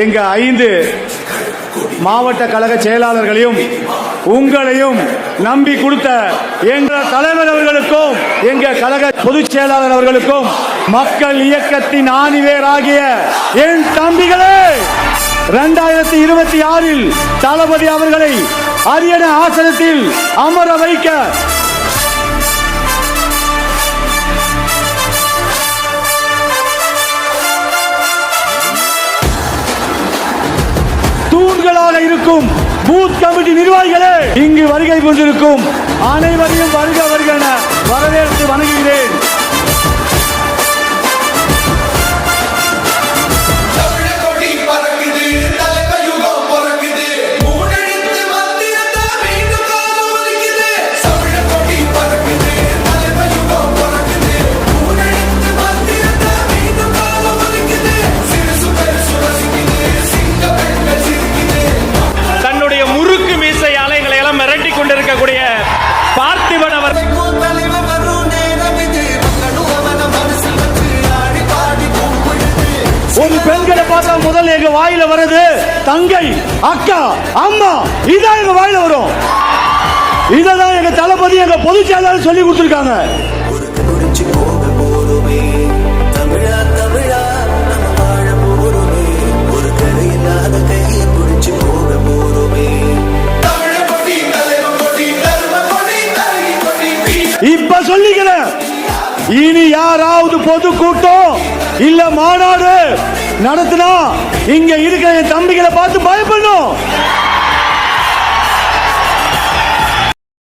எங்க ஐந்து மாவட்ட கழக செயலாளர்களையும் உங்களையும் நம்பி கொடுத்த எங்கள் தலைவர் அவர்களுக்கும் எங்க கழக பொதுச் செயலாளர் அவர்களுக்கும் மக்கள் இயக்கத்தின் ஆணிவேராகிய என் தம்பிகளே இரண்டாயிரத்தி இருபத்தி ஆறில் தளபதி அவர்களை அரியணை ஆசனத்தில் அமர வைக்க பூத்களாக இருக்கும் பூத் கமிட்டி நிர்வாகிகளே இங்கு வருகை கொண்டிருக்கும் அனைவரையும் வருக வருக வரவேற் ஒரு பெண்களை பார்த்தா முதல்ல எங்க வாயில வருது தங்கை அக்கா அம்மா. இதான் எங்க வாயில வரும். இததான் எங்க தளபதி எங்க பொதுச் செயலாளர் சொல்லி கொடுத்துருக்காங்க. இப்ப சொல்லிக்கிறேன் இனி யாராவது பொது கூட்டம் இல்ல மாநாடு நடத்தினா இங்க இருக்கிற என் தம்பிகளை பார்த்து பயப்படணும்.